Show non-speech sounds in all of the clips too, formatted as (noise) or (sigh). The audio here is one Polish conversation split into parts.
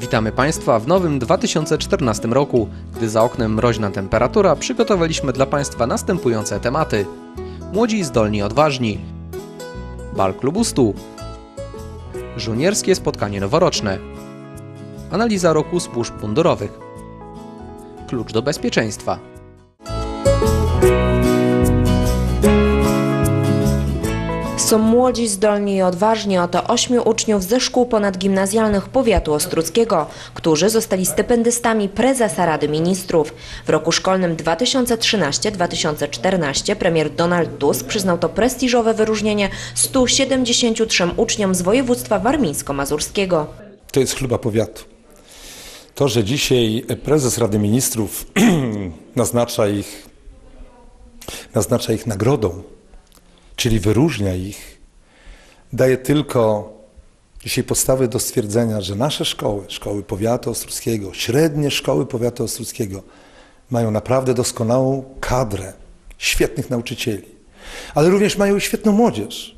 Witamy Państwa w nowym 2014 roku. Gdy za oknem mroźna temperatura, przygotowaliśmy dla Państwa następujące tematy. Młodzi zdolni odważni. Bal klubu 100. Żołnierskie spotkanie noworoczne. Analiza roku służb mundurowych. Klucz do bezpieczeństwa. Są młodzi, zdolni i odważni. Oto ośmiu uczniów ze szkół ponadgimnazjalnych powiatu ostruckiego, którzy zostali stypendystami prezesa Rady Ministrów. W roku szkolnym 2013-2014 premier Donald Tusk przyznał to prestiżowe wyróżnienie 173 uczniom z województwa warmińsko-mazurskiego. To jest chluba powiatu. To, że dzisiaj prezes Rady Ministrów (clears throat) naznacza ich, naznacza ich nagrodą, czyli wyróżnia ich, daje tylko dzisiaj podstawy do stwierdzenia, że nasze szkoły, szkoły powiatu ostruckiego, średnie szkoły powiatu ostruckiego mają naprawdę doskonałą kadrę świetnych nauczycieli, ale również mają świetną młodzież.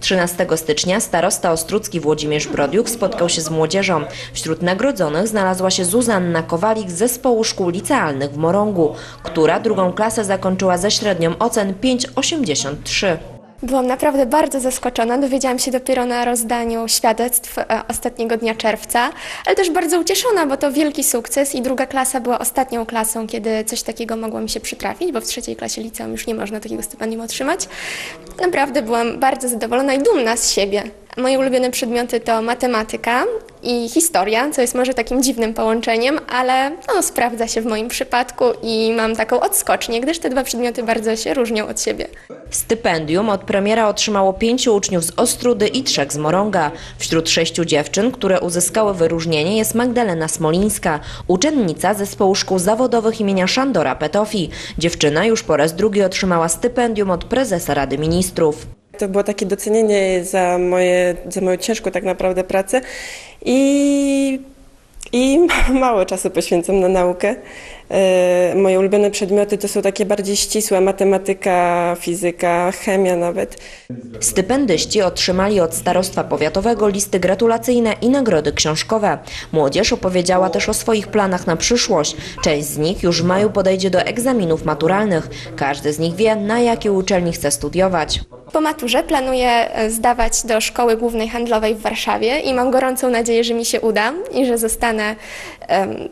13 stycznia starosta ostrucki Włodzimierz Brodiuk spotkał się z młodzieżą. Wśród nagrodzonych znalazła się Zuzanna Kowalik z zespołu szkół licealnych w Morągu, która drugą klasę zakończyła ze średnią ocen 5,83. Byłam naprawdę bardzo zaskoczona. Dowiedziałam się dopiero na rozdaniu świadectw e, ostatniego dnia czerwca, ale też bardzo ucieszona, bo to wielki sukces i druga klasa była ostatnią klasą, kiedy coś takiego mogło mi się przytrafić, bo w trzeciej klasie liceum już nie można takiego stypendium otrzymać. Naprawdę byłam bardzo zadowolona i dumna z siebie. Moje ulubione przedmioty to matematyka i historia, co jest może takim dziwnym połączeniem, ale no, sprawdza się w moim przypadku i mam taką odskocznię, gdyż te dwa przedmioty bardzo się różnią od siebie. Stypendium od premiera otrzymało pięciu uczniów z Ostrudy i trzech z Morąga. Wśród sześciu dziewczyn, które uzyskały wyróżnienie jest Magdalena Smolińska, uczennica zespołu szkół zawodowych imienia Szandora Petofi. Dziewczyna już po raz drugi otrzymała stypendium od prezesa Rady Ministrów. To było takie docenienie za, moje, za moją ciężką tak naprawdę pracę i, i (laughs) mało czasu poświęcam na naukę. E, Moje ulubione przedmioty to są takie bardziej ścisłe, matematyka, fizyka, chemia nawet. Stypendyści otrzymali od starostwa powiatowego listy gratulacyjne i nagrody książkowe. Młodzież opowiedziała też o swoich planach na przyszłość. Część z nich już w maju podejdzie do egzaminów maturalnych. Każdy z nich wie, na jakiej uczelni chce studiować. Po maturze planuję e, zdawać do Szkoły Głównej Handlowej w Warszawie i mam gorącą nadzieję, że mi się uda i że zostanę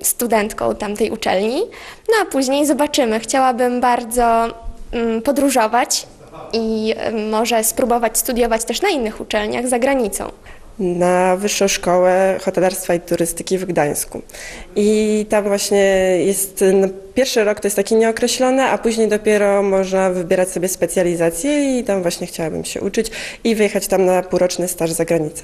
studentką tamtej uczelni. No a później zobaczymy. Chciałabym bardzo mm, podróżować i może spróbować studiować też na innych uczelniach za granicą. Na Wyższą Szkołę Hotelarstwa i Turystyki w Gdańsku. I tam właśnie jest, no, pierwszy rok to jest taki nieokreślony, a później dopiero można wybierać sobie specjalizację i tam właśnie chciałabym się uczyć i wyjechać tam na półroczny staż za granicę.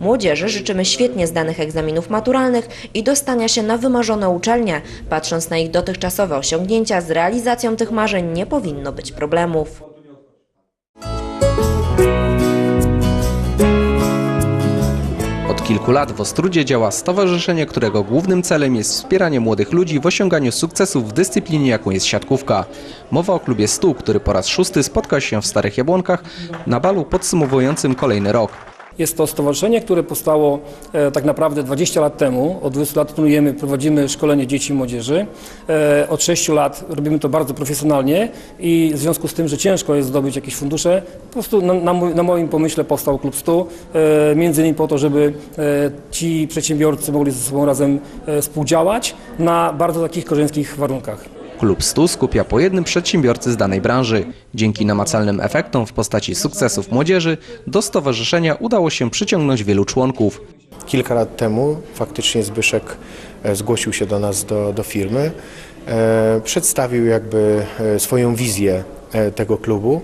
Młodzieży życzymy świetnie zdanych egzaminów maturalnych i dostania się na wymarzone uczelnie. Patrząc na ich dotychczasowe osiągnięcia, z realizacją tych marzeń nie powinno być problemów. Od kilku lat w Ostrudzie działa stowarzyszenie, którego głównym celem jest wspieranie młodych ludzi w osiąganiu sukcesów w dyscyplinie, jaką jest siatkówka. Mowa o klubie 100, który po raz szósty spotka się w Starych Jabłonkach na balu podsumowującym kolejny rok. Jest to stowarzyszenie, które powstało e, tak naprawdę 20 lat temu. Od 20 lat trenujemy, prowadzimy szkolenie dzieci i młodzieży. E, od 6 lat robimy to bardzo profesjonalnie i w związku z tym, że ciężko jest zdobyć jakieś fundusze, po prostu na, na, moim pomyśle powstał Klub 100. E, między innymi po to, żeby ci przedsiębiorcy mogli ze sobą razem współdziałać na bardzo takich korzystnych warunkach. Klub 100 skupia po jednym przedsiębiorcy z danej branży. Dzięki namacalnym efektom w postaci sukcesów młodzieży do stowarzyszenia udało się przyciągnąć wielu członków. Kilka lat temu faktycznie Zbyszek e, zgłosił się do nas, do, do firmy, e, przedstawił jakby e, swoją wizję e, tego klubu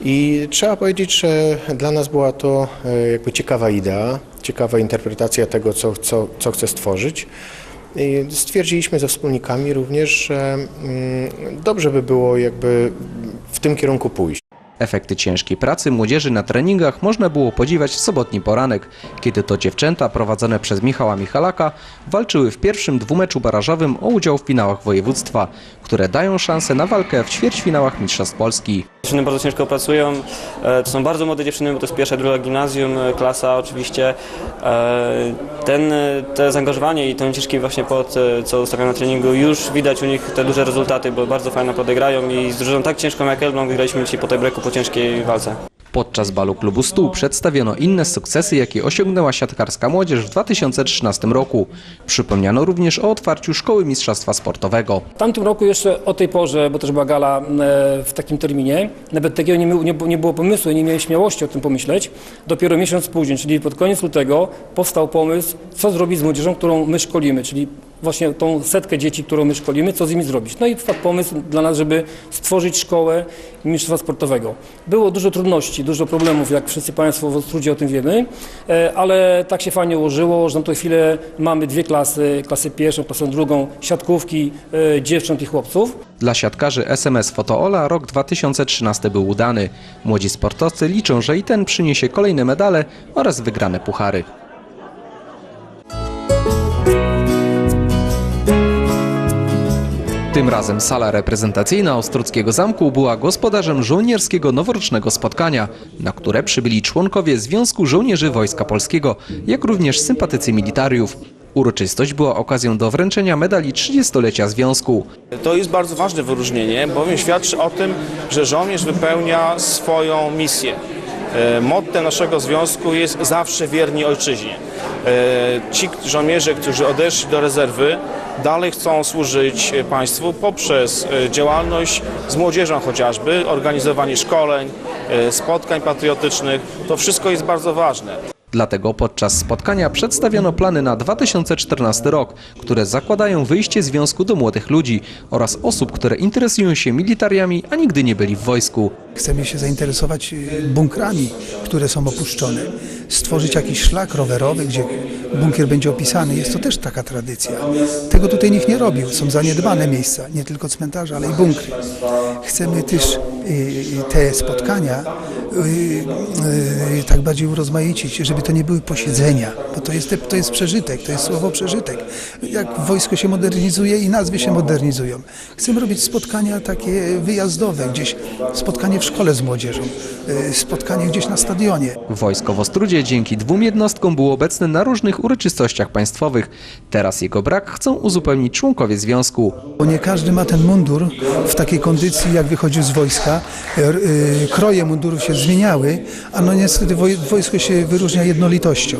i trzeba powiedzieć, że dla nas była to jakby ciekawa idea, ciekawa interpretacja tego, co, co, co chce stworzyć. Stwierdziliśmy ze wspólnikami również, że mm, dobrze by było jakby w tym kierunku pójść. Efekty ciężkiej pracy młodzieży na treningach można było podziwiać w sobotni poranek, kiedy to dziewczęta prowadzone przez Michała Michalaka walczyły w pierwszym dwumeczu barażowym o udział w finałach województwa, które dają szansę na walkę w ćwierćfinałach Mistrzostw Polski. Dziewczyny bardzo ciężko pracują, e, to są bardzo młode dziewczyny, bo to jest pierwsza, druga gimnazjum, e, klasa oczywiście. E, Ten, te zaangażowanie i ten ciężki właśnie pod, e, co ustawiam na treningu, już widać u nich te duże rezultaty, bo bardzo fajnie podegrają i z drużyną tak ciężką jak Elbląg wygraliśmy dzisiaj po tej breaku po ciężkiej walce. Podczas balu klubu Stół przedstawiono inne sukcesy, jakie osiągnęła siatkarska młodzież w 2013 roku. Przypomniano również o otwarciu Szkoły Mistrzostwa Sportowego. W tamtym roku jeszcze o tej porze, bo też była gala e, w takim terminie, nawet takiego nie, było- pomysłu nie miałem śmiałości o tym pomyśleć. Dopiero miesiąc później, czyli pod koniec lutego, powstał pomysł, co zrobić z młodzieżą, którą my szkolimy, czyli właśnie tą setkę dzieci, którą my szkolimy, co z nimi zrobić. No i wpadł pomysł dla nas, żeby stworzyć szkołę mistrzostwa sportowego. Było dużo trudności, dużo problemów, jak wszyscy Państwo w Ostrudzie o tym wiemy, e, ale tak się fajnie ułożyło, że na tę chwilę mamy dwie klasy, klasę pierwszą, klasę drugą, siatkówki e, dziewcząt i chłopców. Dla siatkarzy SMS Fotoola rok 2013 był udany. Młodzi sportowcy liczą, że i ten przyniesie kolejne medale oraz wygrane puchary. Tym razem sala reprezentacyjna Ostruckiego Zamku była gospodarzem żołnierskiego noworocznego spotkania, na które przybyli członkowie Związku Żołnierzy Wojska Polskiego, jak również sympatycy militariów. Uroczystość była okazją do wręczenia medali 30-lecia Związku. To jest bardzo ważne wyróżnienie, bowiem świadczy o tym, że żołnierz wypełnia swoją misję. E, Mottem naszego związku jest zawsze wierni ojczyźnie. E, Ci żołnierze, którzy odeszli do rezerwy, dalej chcą służyć państwu poprzez e, działalność z młodzieżą chociażby, organizowanie szkoleń, spotkań patriotycznych. To wszystko jest bardzo ważne. Dlatego podczas spotkania przedstawiono plany na 2014 rok, które zakładają wyjście związku do młodych ludzi oraz osób, które interesują się militariami, a nigdy nie byli w wojsku. Chcemy się zainteresować y, bunkrami, które są opuszczone. Stworzyć jakiś szlak rowerowy, gdzie bunkier będzie opisany. Jest to też taka tradycja. Tego tutaj nikt nie robił. Są zaniedbane miejsca, nie tylko cmentarze, ale i bunkry. Chcemy też y, te spotkania y, y, tak bardziej urozmaicić, żeby to nie były posiedzenia, bo to jest, to jest przeżytek, to jest słowo przeżytek. Jak wojsko się modernizuje i nazwy się modernizują. Chcemy robić spotkania takie wyjazdowe, gdzieś spotkanie w szkole z młodzieżą, y, spotkanie gdzieś na stadionie. Wojsko w Ostrudzie dzięki dwóm jednostkom było obecne na różnych uroczystościach państwowych. Teraz jego brak chcą uzupełnić członkowie związku. Bo nie każdy ma ten mundur w takiej kondycji, jak wychodził z wojska. Y, Kroje mundurów się zmieniały, a no niestety woj- wojsko się wyróżnia jednolitością.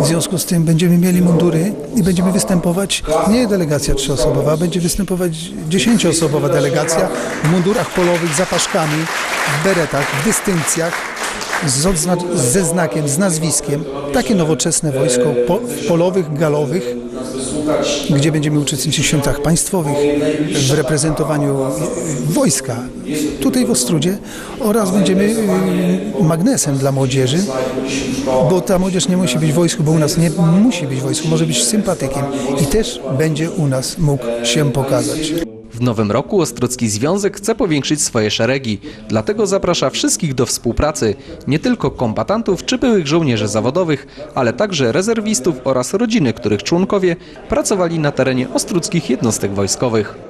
W związku z tym będziemy mieli mundury i będziemy występować, nie delegacja trzyosobowa, będzie występować dziesięcioosobowa delegacja w mundurach polowych, zapaszkami, w beretach, w dystynkcjach, z ze znakiem, z nazwiskiem. Takie nowoczesne wojsko po, polowych, galowych, gdzie będziemy uczestniczyć w świętach państwowych, w reprezentowaniu wojska tutaj w Ostrudzie oraz będziemy y, magnesem dla młodzieży, bo ta młodzież nie musi być w wojsku, bo u nas nie musi być w wojsku, może być sympatykiem i też będzie u nas mógł się pokazać. W nowym roku Ostrucki Związek chce powiększyć swoje szeregi, dlatego zaprasza wszystkich do współpracy, nie tylko kombatantów czy byłych żołnierzy zawodowych, ale także rezerwistów oraz rodziny, których członkowie pracowali na terenie ostruckich jednostek wojskowych.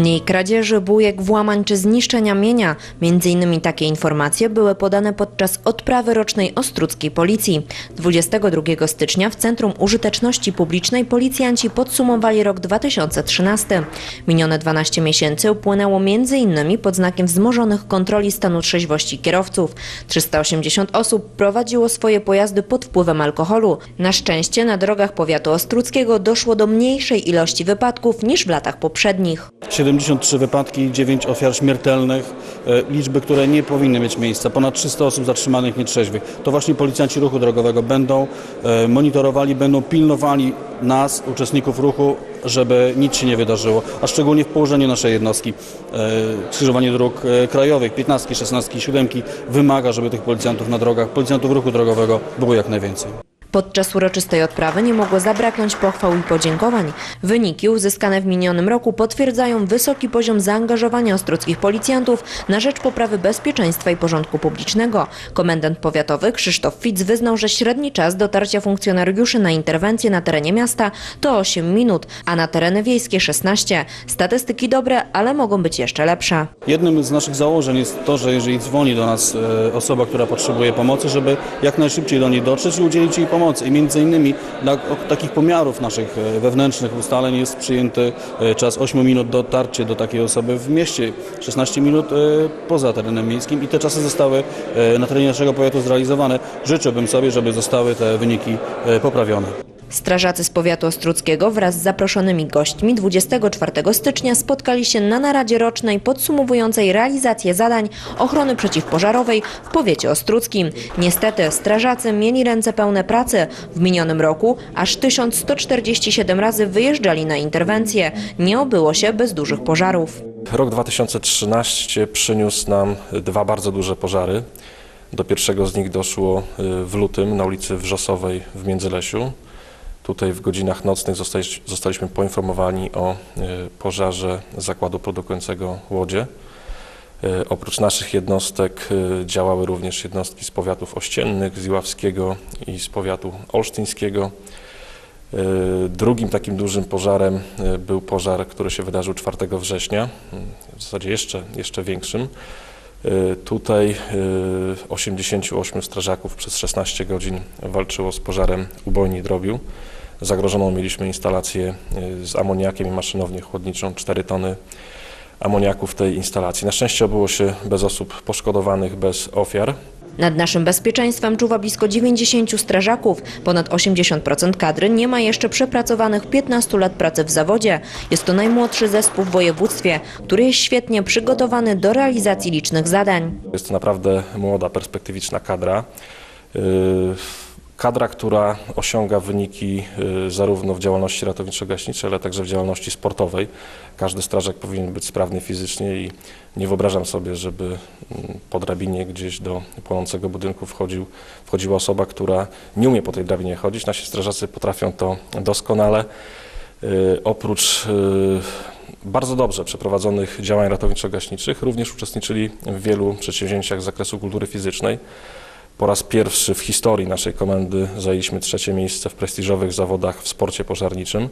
Mniej kradzieży, bujek, włamań czy zniszczenia mienia. Między innymi takie informacje były podane podczas odprawy rocznej Ostruckiej Policji. 22 stycznia w Centrum Użyteczności Publicznej policjanci podsumowali rok 2013. Minione 12 miesięcy upłynęło między innymi pod znakiem wzmożonych kontroli stanu trzeźwości kierowców. 380 osób prowadziło swoje pojazdy pod wpływem alkoholu. Na szczęście na drogach powiatu ostruckiego doszło do mniejszej ilości wypadków niż w latach poprzednich. 73 wypadki, 9 ofiar śmiertelnych, e, liczby, które nie powinny mieć miejsca. Ponad 300 osób zatrzymanych nietrzeźwych. To właśnie policjanci ruchu drogowego będą e, monitorowali, będą pilnowali nas, uczestników ruchu, żeby nic się nie wydarzyło, a szczególnie w położeniu naszej jednostki. E, Skrzyżowanie dróg krajowych, 15, 16, 7 wymaga, żeby tych policjantów na drogach, policjantów ruchu drogowego było jak najwięcej. Podczas uroczystej odprawy nie mogło zabraknąć pochwał i podziękowań. Wyniki uzyskane w minionym roku potwierdzają wysoki poziom zaangażowania ostruckich policjantów na rzecz poprawy bezpieczeństwa i porządku publicznego. Komendant powiatowy Krzysztof Fitz wyznał, że średni czas dotarcia funkcjonariuszy na interwencję na terenie miasta to 8 minut, a na tereny wiejskie 16. Statystyki dobre, ale mogą być jeszcze lepsze. Jednym z naszych założeń jest to, że jeżeli dzwoni do nas e, osoba, która potrzebuje pomocy, żeby jak najszybciej do niej dotrzeć i udzielić jej pomocy. I między innymi dla takich pomiarów naszych e, wewnętrznych ustaleń jest przyjęty e, czas 8 minut dotarcie do takiej osoby w mieście, 16 minut e, poza terenem miejskim i te czasy zostały na terenie naszego powiatu zrealizowane. Życzyłbym sobie, żeby zostały te wyniki poprawione. Strażacy z powiatu ostruckiego wraz z zaproszonymi gośćmi 24 stycznia spotkali się na naradzie rocznej podsumowującej realizację zadań ochrony przeciwpożarowej w powiecie ostruckim. Niestety strażacy mieli ręce pełne pracy. W minionym roku aż 1147 razy wyjeżdżali na interwencje. Nie obyło się bez dużych pożarów. Rok 2013 przyniósł nam dwa bardzo duże pożary. Do pierwszego z nich doszło y, w lutym na ulicy Wrzosowej w Międzylesiu. Tutaj w godzinach nocnych zostaliś- zostaliśmy poinformowani o y, pożarze zakładu produkującego łodzie. Y, Oprócz naszych jednostek y, działały również jednostki z powiatów ościennych, z Iławskiego i z powiatu olsztyńskiego. Drugim takim dużym pożarem był pożar, który się wydarzył 4 września, w zasadzie jeszcze, jeszcze większym. Y, Tutaj y, 88 strażaków przez 16 godzin walczyło z pożarem ubojni drobiu. Zagrożoną mieliśmy instalację y, z amoniakiem i maszynownię chłodniczą, 4 tony amoniaku w tej instalacji. Na szczęście obyło się bez osób poszkodowanych, bez ofiar. Nad naszym bezpieczeństwem czuwa blisko 90 strażaków. Ponad 80% kadry nie ma jeszcze przepracowanych 15 lat pracy w zawodzie. Jest to najmłodszy zespół w województwie, który jest świetnie przygotowany do realizacji licznych zadań. Jest to naprawdę młoda, perspektywiczna kadra. Yy, Kadra, która osiąga wyniki yy, zarówno w działalności ratowniczo-gaśniczej, ale także w działalności sportowej. Każdy strażak powinien być sprawny fizycznie i nie wyobrażam sobie, żeby mm, po drabinie gdzieś do płonącego budynku wchodził, wchodziła osoba, która nie umie po tej drabinie chodzić. Nasi strażacy potrafią to doskonale. Yy, Oprócz yy, bardzo dobrze przeprowadzonych działań ratowniczo-gaśniczych również uczestniczyli w wielu przedsięwzięciach z zakresu kultury fizycznej. Po raz pierwszy w historii naszej komendy zajęliśmy trzecie miejsce w prestiżowych zawodach w sporcie pożarniczym,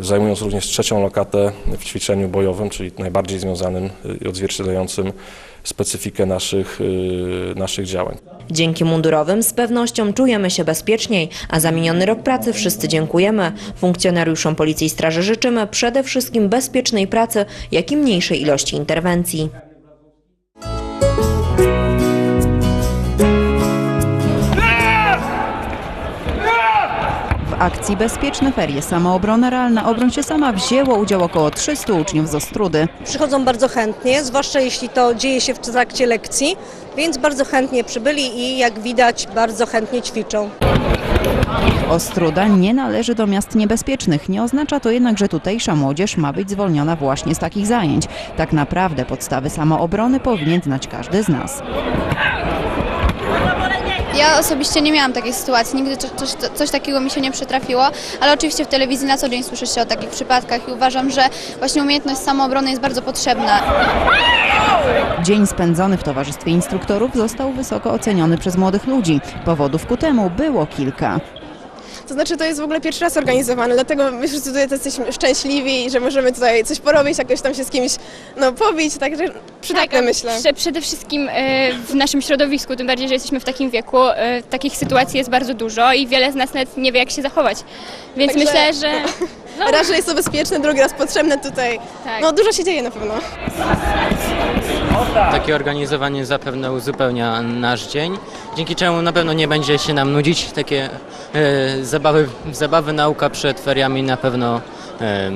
zajmując również trzecią lokatę w ćwiczeniu bojowym, czyli najbardziej związanym i odzwierciedlającym specyfikę naszych, yy, naszych działań. Dzięki mundurowym z pewnością czujemy się bezpieczniej, a za miniony rok pracy wszyscy dziękujemy. Funkcjonariuszom Policji i Straży życzymy przede wszystkim bezpiecznej pracy, jak i mniejszej ilości interwencji. Akcji Bezpieczne Ferie Samoobrona Realna Obroń się sama wzięło udział około 300 uczniów z Ostrudy. Przychodzą bardzo chętnie, zwłaszcza jeśli to dzieje się w trakcie lekcji, więc bardzo chętnie przybyli i jak widać bardzo chętnie ćwiczą. Ostruda nie należy do miast niebezpiecznych. Nie oznacza to jednak, że tutejsza młodzież ma być zwolniona właśnie z takich zajęć. Tak naprawdę podstawy samoobrony powinien znać każdy z nas. Ja osobiście nie miałam takiej sytuacji, nigdy coś, coś, takiego mi się nie przytrafiło, ale oczywiście w telewizji na co dzień słyszy się o takich przypadkach i uważam, że właśnie umiejętność samoobrony jest bardzo potrzebna. Dzień spędzony w towarzystwie instruktorów został wysoko oceniony przez młodych ludzi. Powodów ku temu było kilka. To znaczy, to jest w ogóle pierwszy raz organizowane, dlatego my wszyscy tutaj jesteśmy szczęśliwi, że możemy tutaj coś porobić, jakoś tam się z kimś no, pobić, także przydatne myślę. Prze- przede wszystkim e, w naszym środowisku, tym bardziej, że jesteśmy w takim wieku, e, takich sytuacji jest bardzo dużo i wiele z nas nawet nie wie, jak się zachować. Więc Także- myślę, że No. Raz, że jest to bezpieczne, drugi raz potrzebne tutaj. Tak. No dużo się dzieje na pewno. Takie organizowanie zapewne uzupełnia nasz dzień, dzięki czemu na pewno nie będzie się nam nudzić. Takie e, zabawy, zabawy, nauka przed feriami na pewno, e,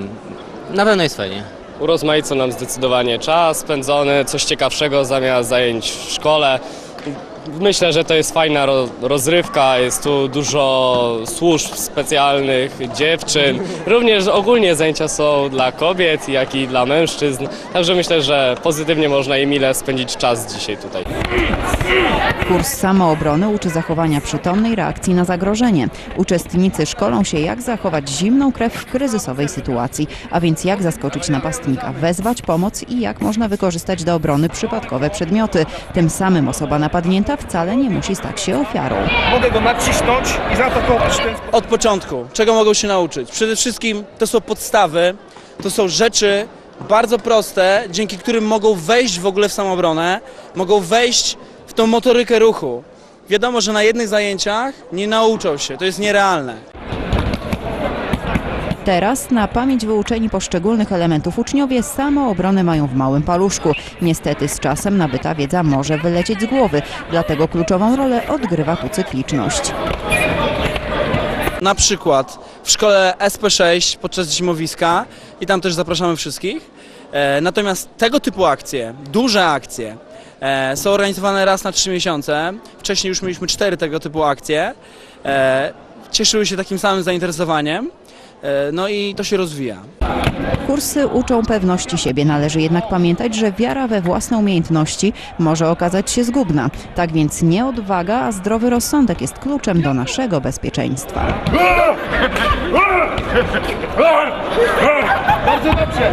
na pewno jest fajnie. Urozmaica nam zdecydowanie czas spędzony, coś ciekawszego zamiast zajęć w szkole. Myślę, że to jest fajna ro- rozrywka, jest tu dużo służb specjalnych, dziewczyn. Również ogólnie zajęcia są dla kobiet, jak i dla mężczyzn. Także myślę, że pozytywnie można i mile spędzić czas dzisiaj tutaj. Kurs samoobrony uczy zachowania przytomnej reakcji na zagrożenie. Uczestnicy szkolą się, jak zachować zimną krew w kryzysowej sytuacji, a więc jak zaskoczyć napastnika, wezwać pomoc i jak można wykorzystać do obrony przypadkowe przedmioty. Tym samym osoba napadnięta wcale nie musi stać się ofiarą. Mogę go nacisnąć i zaatakować ten Od początku, czego mogą się nauczyć? Przede wszystkim to są podstawy, to są rzeczy bardzo proste, dzięki którym mogą wejść w ogóle w samobronę, mogą wejść w tą motorykę ruchu. Wiadomo, że na jednych zajęciach nie nauczą się, to jest nierealne. Teraz na pamięć wyuczeni poszczególnych elementów uczniowie samoobronę mają w małym paluszku. Niestety z czasem nabyta wiedza może wylecieć z głowy, dlatego kluczową rolę odgrywa tu cykliczność. Na przykład w szkole SP6 podczas zimowiska i tam też zapraszamy wszystkich. E, natomiast tego typu akcje, duże akcje, e, są organizowane raz na trzy miesiące. Wcześniej już mieliśmy cztery tego typu akcje. E, cieszyły się takim samym zainteresowaniem. E, no i to się rozwija. Kursy uczą pewności siebie, należy jednak pamiętać, że wiara we własne umiejętności może okazać się zgubna. Tak więc nie odwaga, a zdrowy rozsądek jest kluczem do naszego bezpieczeństwa. Bardzo dobrze.